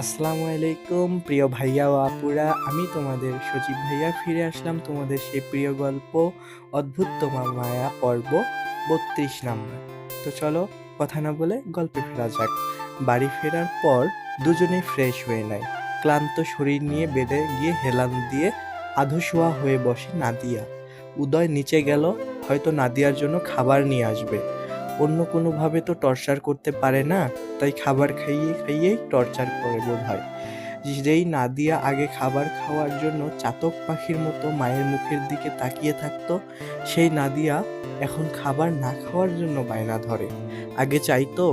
আসসালামু আলাইকুম, প্রিয় ভাইয়া ও আপুরা। আমি তোমাদের সজীব ভাইয়া ফিরে আসলাম তোমাদের সেই প্রিয় গল্প, অদ্ভুত তোমার মায়া পর্ব বত্রিশ নাম্বার। তো চলো কথা না বলে গল্পে ফেরা যাক। বাড়ি ফেরার পর দুজনেই ফ্রেশ হয়ে নেয়। ক্লান্ত শরীর নিয়ে বেডে গিয়ে হেলান দিয়ে আধশোয়া হয়ে বসে নাদিয়া। উদয় নিচে গেল, হয়তো নাদিয়ার জন্য খাবার নিয়ে আসবে। অন্য কোনোভাবে তো টর্চার করতে পারে না, তাই খাবার খাইয়ে খাইয়েই টর্চার করে বোধ হয়। যেই নাদিয়া আগে খাবার খাওয়ার জন্য চাতক পাখির মতো মায়ের মুখের দিকে তাকিয়ে থাকতো, সেই নাদিয়া এখন খাবার না খাওয়ার জন্য বায়না ধরে। আগে চাইতো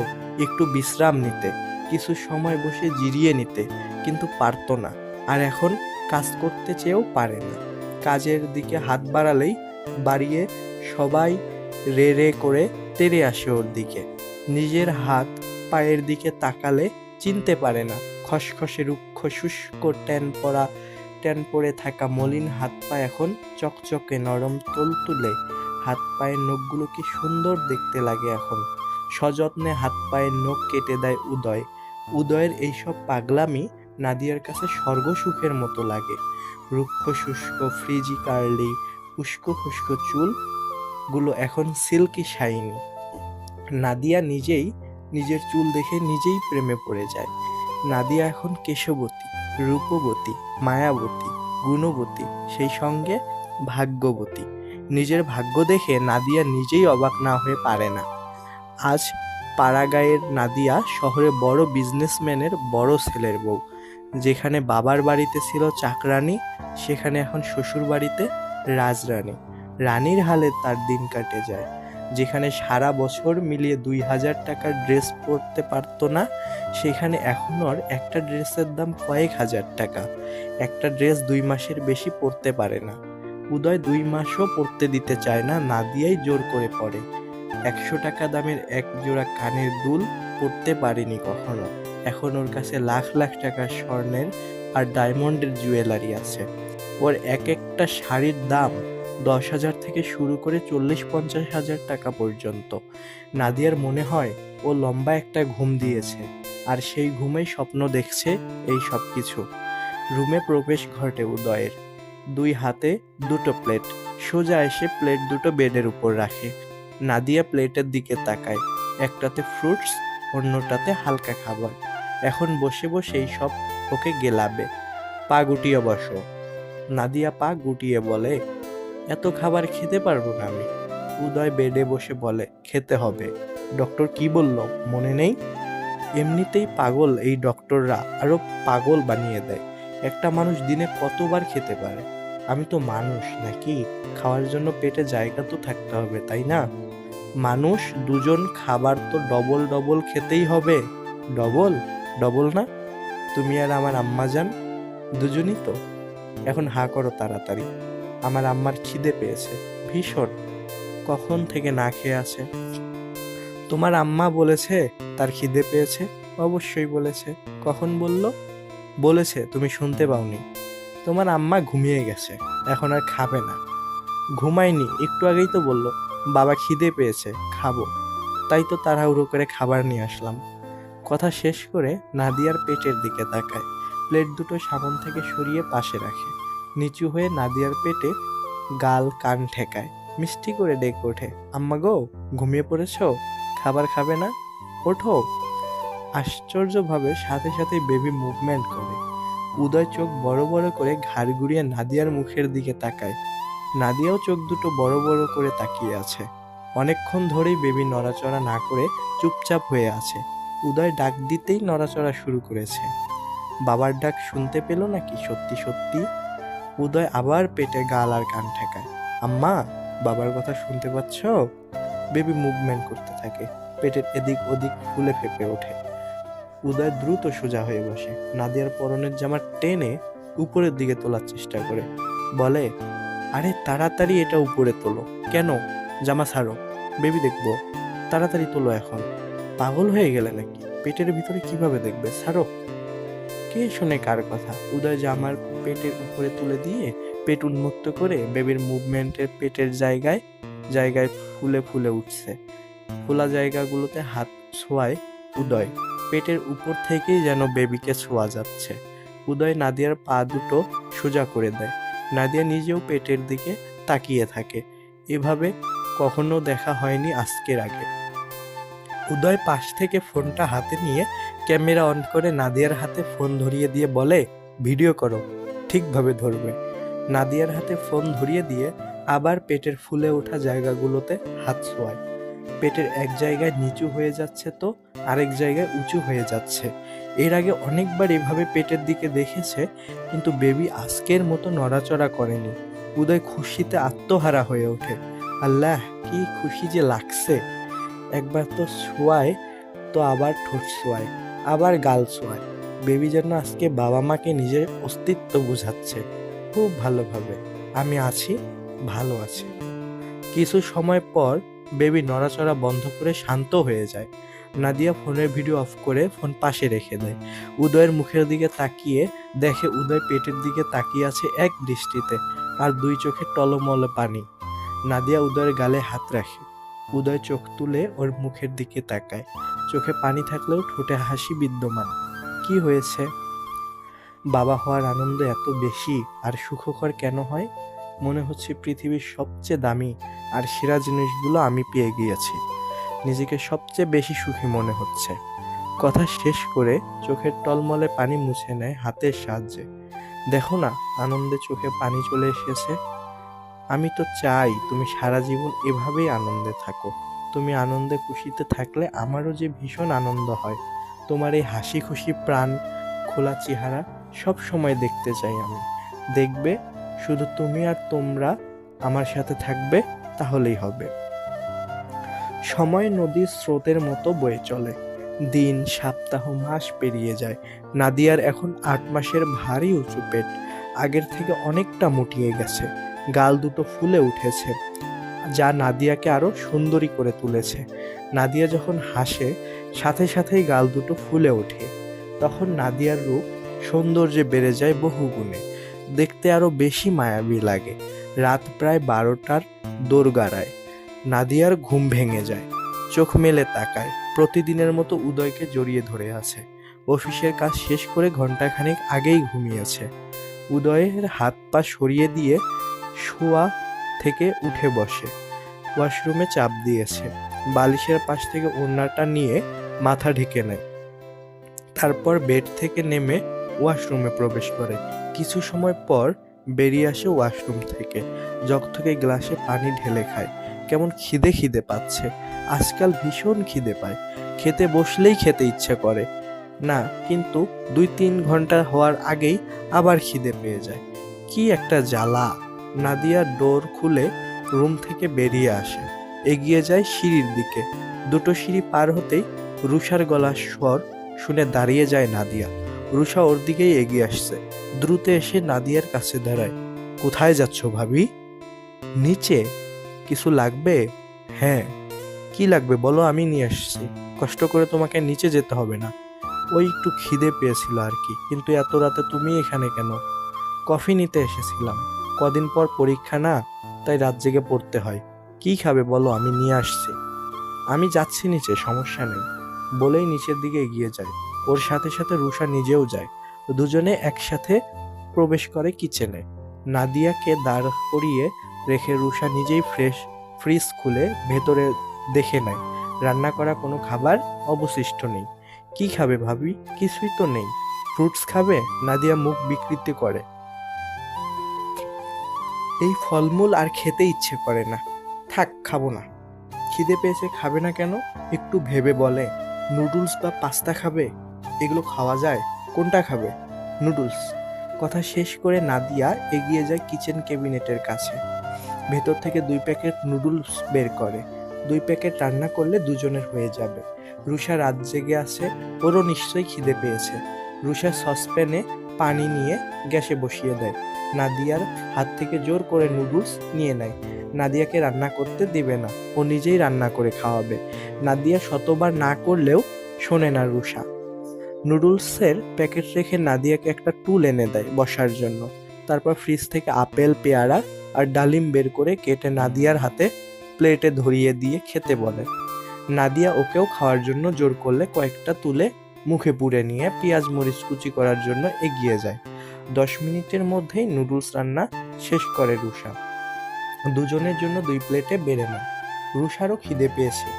একটু বিশ্রাম নিতে, কিছু সময় বসে জিরিয়ে নিতে, কিন্তু পারতো না। আর এখন কাজ করতে চেয়েও পারে না। কাজের দিকে হাত বাড়ালেই বাড়িয়ে সবাই রে রে করে তেড়ে আসে ওর দিকে। নিজের হাত পায়ের দিকে তাকালে চিনতে পারে না। খসখসে রুক্ষ শুষ্ক ট্যান পড়া ট্যান পরে থাকা মলিন হাত পা এখন চকচকে নরম তুলতুলে হাত পায়ের নখগুলো কি সুন্দর দেখতে লাগে এখন। সযত্নে হাত পায়ের নখ কেটে দেয় উদয়। উদয়ের এইসব পাগলামি নাদিয়ার কাছে স্বর্গ সুখের মতো লাগে। রুক্ষ শুষ্ক ফ্রিজি কার্লি উস্কো খুস্কো চুল গুলো এখন সিল্কি শাইনি। নাদিয়া নিজেই নিজের চুল দেখে নিজেই প্রেমে পড়ে যায়। নাদিয়া এখন কেশবতী, রূপবতী, মায়াবতী, গুণবতী, সেই সঙ্গে ভাগ্যবতী। নিজের ভাগ্য দেখে নাদিয়া নিজেই অবাক না হয়ে পারে না। আজ পাড়াগাঁয়ের নাদিয়া শহরে বড় বিজনেসম্যানের বড় ছেলের বউ। যেখানে বাবার বাড়িতে ছিল চাকরানি সেখানে এখন শ্বশুর বাড়িতে রাজরানী। রানীর হালে তার দিন কাটে যায়। যেখানে সারা বছর মিলিয়ে দুই হাজার টাকার ড্রেস পরতে পারতো না, সেখানে এখন ওর একটা ড্রেসের দাম কয়েক হাজার টাকা। একটা ড্রেস দুই মাসের বেশি পরতে পারে না। উদয় দুই মাসও পরতে দিতে চায় না না দিয়েই জোর করে পড়ে একশো টাকা দামের এক জোড়া কানের দুল পরতে পারেনি কখনো। এখন ওর কাছে লাখ লাখ টাকার স্বর্ণের আর ডায়মন্ডের জুয়েলারি আছে। ওর এক একটা শাড়ির দাম দশ হাজার থেকে শুরু করে চল্লিশ পঞ্চাশ হাজার টাকা পর্যন্ত। নাদিয়ার মনে হয়, ও লম্বা একটা ঘুম দিয়েছে, আর সেই ঘুমেই স্বপ্ন দেখছে এই সব কিছু রুমে প্রবেশ ঘটে উদয়ের। দুই হাতে দুটো প্লেট, সোজা এসে প্লেট দুটো বেডের উপর রাখে। নাদিয়া প্লেটের দিকে তাকায়, একটাতে ফ্রুটস, অন্যটাতে হালকা খাবার। এখন বসে বসেই সব ওকে গেলাবে। পা গুটিয়ে বসো। নাদিয়া পা গুটিয়ে বলে এত খাবার খেতে পারব না আমি। উদয় বেডে বসে বলে, খেতে হবে। ডক্টর কি বলল, মনে নেই? এমনিতেই পাগল এই ডক্টররা আরও পাগল বানিয়ে দেয়। একটা মানুষ দিনে কতবার খেতে পারে? আমি তো মানুষ নাকি? খাওয়ার জন্য পেটে জায়গা তো থাকতে হবে, তাই না? মানুষ দুজন খাবার তো ডবল ডবল খেতেই হবে। ডবল? ডবল না? তুমি আর আমার আম্মা যান দুজনই তো। এখন হা করো তাড়াতাড়ি। আমার আম্মার খিদে পেয়েছে। ভীষণ। কখন থেকে না খেয়ে আছে? তোমার আম্মা বলেছে, তার খিদে পেয়েছে? অবশ্যই বলেছে। কখন বলল? বলেছে, তুমি শুনতে পাওনি। তোমার আম্মা ঘুমিয়ে গেছে। এখন আর খাবে না। ঘুমায়নি। একটু আগেই তো বলল, বাবা খিদে পেয়েছে, খাব। তাই তো তাড়াহুড়ো করে খাবার নিয়ে আসলাম। কথা শেষ করে নাদিয়ার পেটের দিকে তাকায়। প্লেট দুটো সামন থেকে সরিয়ে পাশে রাখে। নিচু হয়ে নাদিয়ার পেটে গাল কান ঠেকায়। মিষ্টি করে ডেকে ওঠে, আম্মা গো, ঘুমিয়ে পড়েছ? খাবার খাবে না? ওঠো। আশ্চর্যভাবে সাথে সাথে বেবি মুভমেন্ট করে। উদয় চোখ বড় বড় করে ঘাড় ঘুরিয়ে নাদিয়ার মুখের দিকে তাকায়। নাদিয়াও চোখ দুটো বড় বড় করে তাকিয়ে আছে। অনেকক্ষণ ধরেই বেবি নড়াচড়া না করে চুপচাপ হয়ে আছে। উদয় ডাক দিতেই নড়াচড়া শুরু করেছে। বাবার ডাক শুনতে পেল নাকি সত্যি সত্যি? উদয় আবার পেটে গাল আর কান ঠেকায়। আম্মা, বাবার কথা শুনতে পাচ্ছ? বেবি মুভমেন্ট করতে থাকে। পেটের এদিক ওদিক ফুলে ফেপে ওঠে। উদয় দ্রুত সোজা হয়ে বসে। নাদিয়ার পরনের জামা টেনে উপরের দিকে তোলার চেষ্টা করে। বলে, আরে, তাড়াতাড়ি এটা উপরে তোলো। কেন? জামা ছাড়ো। বেবি দেখব। তাড়াতাড়ি তোলো এখন। পাগল হয়ে গেলে নাকি? পেটের ভিতরে কীভাবে দেখবে? ছাড়ো। কে শোনে কার কথা? উদয় জামার পেটের উপরে তুলে দিয়ে পেট উন্মুক্ত করে বেবির মুভমেন্টের পেটের জায়গায় জায়গায় ফুলে ফুলে উঠছে। ফোলা জায়গাগুলোতে হাত ছোঁয়ায় উদয়। পেটের উপর থেকেই যেন বেবিকে ছোঁয়া যাচ্ছে। উদয় নাদিয়ার পা দুটো সোজা করে দেয়। নাদিয়া নিজেও পেটের দিকে তাকিয়ে থাকে। এভাবে কখনো দেখা হয়নি আজকের আগে। উদয় পাশ থেকে ফোনটা হাতে নিয়ে ক্যামেরা অন করে নাদিয়ার হাতে ফোন ধরিয়ে দিয়ে বলে, ভিডিও করো, ঠিকভাবে ধরবে। নাদিয়ার হাতে ফোন ধরিয়ে দিয়ে আবার পেটের ফুলে ওঠা জায়গাগুলোতে হাত ছোঁয়ায় পেটের এক জায়গায় নিচু হয়ে যাচ্ছে তো, আরেক জায়গায় উঁচু হয়ে যাচ্ছে। এর আগে অনেকবার এভাবে পেটের দিকে দেখেছে, কিন্তু বেবি আজকের মতো নড়াচড়া করেনি। উদয় খুশিতে আত্মহারা হয়ে ওঠে। আল্লাহ, কি খুশি যে লাগছে। একবার তো শোয়ায়, তো আবার ঠোঁট শোয়ায়, আবার গাল শোয়ায়। বেবি যেন আজকে বাবা মাকে নিজের অস্তিত্ব বোঝাচ্ছে। খুব ভালোভাবে। আমি আছি, ভালো আছি। কিছু সময় পর বেবি নড়াচড়া বন্ধ করে শান্ত হয়ে যায়। নাদিয়া ফোনের ভিডিও অফ করে ফোন পাশে রেখে দেয়। উদয়ের মুখের দিকে তাকিয়ে দেখে উদয় পেটের দিকে তাকিয়ে আছে এক দৃষ্টিতে, আর দুই চোখে টলমল পানি। নাদিয়া উদয়ের গালে হাত রাখে। উদয় চোখ তুলে ওর মুখের দিকে তাকায়। চোখে পানি থাকলেও ঠোঁটে হাসি বিদ্যমান। কি হয়েছে? বাবা হওয়ার আনন্দ এত বেশি, আর সুখকর কেন হয়? মনে হচ্ছে পৃথিবীর সবচেয়ে দামি আর সেরা জিনিসগুলো আমি পেয়ে গিয়েছি। নিজেকে সবচেয়ে বেশি সুখী মনে হচ্ছে। কথা শেষ করে চোখের টলমলে পানি মুছে নেয় হাতের সাহায্যে। দেখো না, আনন্দে চোখে পানি চলে এসেছে। আমি তো চাই তুমি সারা জীবন এভাবেই আনন্দে থাকো। তুমি আনন্দে খুশিতে থাকলে আমারও যে ভীষণ আনন্দ হয়। তোমার এই হাসি খুশি প্রাণ, খোলা চেহারা সব সময় দেখতে চাই আমি। দেখবে, শুধু তুমি আর তোমরা আমার সাথে থাকবে, তাহলেই হবে। সময় নদীর স্রোতের মতো বয়ে চলে। দিন, সপ্তাহ, মাস পেরিয়ে যায়। নাদিয়ার এখন আট মাসের ভারী উঁচু পেট। আগের থেকে অনেকটা মুটিয়ে গেছে। গাল দুটো ফুলে উঠেছে, যা নাদিয়াকে আরও সুন্দরী করে তুলেছে। নাদিয়া যখন হাসে, সাথে সাথেই গাল দুটো ফুলে ওঠে। তখন নাদিয়ার রূপ সৌন্দর্যে বেড়ে যায় বহু গুণে দেখতে আরও বেশি মায়াবী লাগে। রাত প্রায় বারোটার দোরগাড়ায়। নাদিয়ার ঘুম ভেঙে যায়, চোখ মেলে তাকায়, প্রতিদিনের মতো উদয়কে জড়িয়ে ধরে আছে। অফিসের কাজ শেষ করে ঘন্টাখানেক আগেই ঘুমিয়েছে। উদয়ের হাত পা সরিয়ে দিয়ে শোয়া থেকে উঠে বসে। ওয়াশরুমে চাপ দিয়েছে। বালিশের পাশ থেকে ওড়নাটা নিয়ে মাথা ঢেকে নেয়। তারপর বেড থেকে নেমে ওয়াশরুমে প্রবেশ করে। কিছু সময় পর বেরিয়ে আসে ওয়াশরুম থেকে। জগ থেকে গ্লাসে পানি ঢেলে খায়। কেমন খিদে খিদে পাচ্ছে। আজকাল ভীষণ খিদে পায়। খেতে বসলেই খেতে ইচ্ছে করে। না, কিন্তু দুই তিন ঘণ্টা হওয়ার আগেই আবার খিদে পেয়ে যায়। কি একটা জ্বালা। নাদিয়া ডোর খুলে রুম থেকে বেরিয়ে আসে। এগিয়ে যায় সিঁড়ির দিকে। দুটো সিঁড়ি পার হতেই রুষার গলার স্বর শুনে দাঁড়িয়ে যায় নাদিয়া। রুষা ওর দিকেই এগিয়ে আসছে। দ্রুত এসে নাদিয়ার কাছে দাঁড়ায়। কোথায় যাচ্ছ ভাবি? নিচে। কিছু লাগবে? হ্যাঁ। কি লাগবে বলো, আমি নিয়ে আসছি। কষ্ট করে তোমাকে নিচে যেতে হবে না। ওই একটু খিদে পেয়েছিল আর কি, কিন্তু এত রাতে তুমি এখানে কেন? কফি নিতে এসেছিলাম। কদিন পর পরীক্ষা না, তাই রাত জেগে পড়তে হয়। কি খাবে বলো, আমি নিয়ে আসছি। আমি যাচ্ছি নিচে, সমস্যা নেই। বলেই নিচের দিকে এগিয়ে যায়। ওর সাথে সাথে রুষা নিজেও যায়। দুজনে একসাথে প্রবেশ করে কিচেনে। নাদিয়াকে দাঁড় করিয়ে রেখে রুষা নিজেই ফ্রেশ, ফ্রিজ খুলে ভেতরে দেখে নেয়। রান্না করা কোনো খাবার অবশিষ্ট নেই। কি খাবে ভাবি? কিছুই তো নেই। ফ্রুটস খাবে? নাদিয়া মুখ বিকৃতি করে। এই ফলমূল আর খেতে ইচ্ছে করে না। থাক, খাব না। খিদে পেয়েছে খাবে না কেন? একটু ভেবে বলে, নুডলস বা পাস্তা খাবে? এগুলো খাওয়া যায়? কোনটা খাবে? নুডলস। কথা শেষ করে নাদিয়া এগিয়ে যায় কিচেন ক্যাবিনেটের কাছে। ভেতর থেকে দুই প্যাকেট নুডলস বের করে। দুই প্যাকেট রান্না করলে দুজনের হয়ে যাবে। রুষা রাত জেগে আছে, ওরও নিশ্চয়ই খিদে পেয়েছে। রুষা সসপ্যানে পানি নিয়ে গ্যাসে বসিয়ে দেয়। নাদিয়ার হাত থেকে জোর করে নুডলস নিয়ে নেয়। নাদিয়াকে রান্না করতে দেবে না, ও নিজেই রান্না করে খাওয়াবে। নাদিয়া শতবার না করলেও শোনে না রুষা। নুডলসের প্যাকেট রেখে নাদিয়াকে একটা টুল এনে দেয় বসার জন্য। তারপর ফ্রিজ থেকে আপেল, পেয়ারা আর ডালিম বের করে কেটে নাদিয়ার হাতে প্লেটে ধরিয়ে দিয়ে খেতে বলে। নাদিয়া ওকেও খাওয়ার জন্য জোর করলে কয়েকটা তুলে মুখে পুড়ে নিয়ে পেঁয়াজ, মরিচ কুচি করার জন্য এগিয়ে যায়। দশ মিনিটের মধ্যেই নুডলস রান্না শেষ করে রুষা দুজনের জন্য দুই প্লেটে বেড়ে নেয়। রুষারও খিদে পেয়েছে।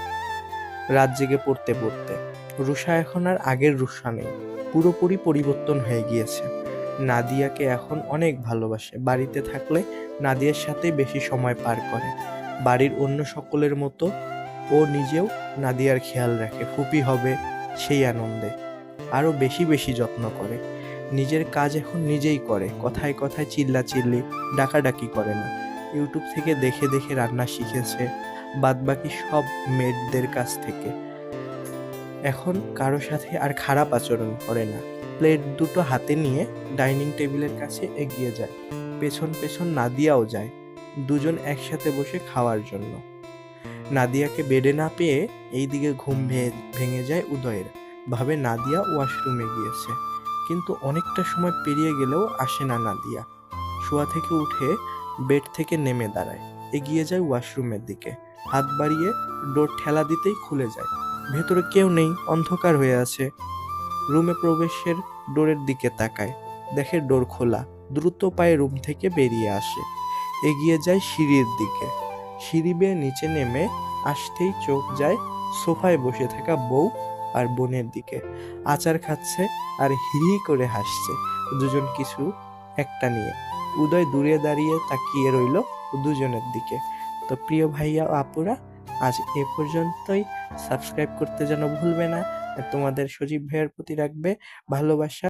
রাত জেগে পড়তে পড়তে। রুষা এখন আর আগের রুষা নেই। পুরোপুরি পরিবর্তন হয়ে গিয়েছে। নাদিয়াকে এখন অনেক ভালোবাসে। বাড়িতে থাকলে নাদিয়ার সাথে বেশি সময় পার করে। বাড়ির অন্য সকলের মতো ও নিজেও নাদিয়ার খেয়াল রাখে। ফুপি হবে সেই আনন্দে। আরও বেশি বেশি যত্ন করে। নিজের কাজ এখন নিজেই করে, কথায় কথায় চিল্লা চিল্লি ডাকাডাকি করে না। ইউটিউব থেকে দেখে দেখে রান্না শিখেছে, বাদবাকি সব মেয়েদের কাছ থেকে। এখন কারও সাথে আর খারাপ আচরণ করে না। প্লেট দুটো হাতে নিয়ে ডাইনিং টেবিলের কাছে এগিয়ে যায়। পেছন পেছন নাদিয়াও যায়, দুজন একসাথে বসে খাওয়ার জন্য। নাদিয়াকে বেডে না পেয়ে এইদিকে ঘুম ভেঙে যায় উদয়ের। ভাবে নাদিয়া ওয়াশরুমে গিয়েছে। কিন্তু অনেকটা সময় পেরিয়ে গেলেও আসে না নাদিয়া। শোয়া থেকে উঠে বেড থেকে নেমে দাঁড়ায়। এগিয়ে যায় ওয়াশরুমের দিকে। হাত বাড়িয়ে ডোর ঠেলা দিতেই খুলে যায়। ভেতরে কেউ নেই, অন্ধকার হয়ে আছে। রুমে প্রবেশের ডোরের দিকে তাকায়। দেখে ডোর খোলা। দ্রুত পায়ে রুম থেকে বেরিয়ে আসে। এগিয়ে যায় সিঁড়ির দিকে। সিঁড়ি বেয়ে নিচে নেমে আসতেই চোখ যায় সোফায় বসে থাকা বউ আর বোনের দিকে। আচার খাচ্ছে আর হি করে হাসছে। দুজন কিছু, একটা নিয়ে। উদয় দূরে দাঁড়িয়ে তাকিয়ে রইল দুজনের দিকে। তো প্রিয় ভাইয়া আপুরা, আজ এ পর্যন্তই। সাবস্ক্রাইব করতে যেন ভুলবে না। তোমাদের সজীব ভাইয়ের প্রতি রাখবে ভালোবাসা।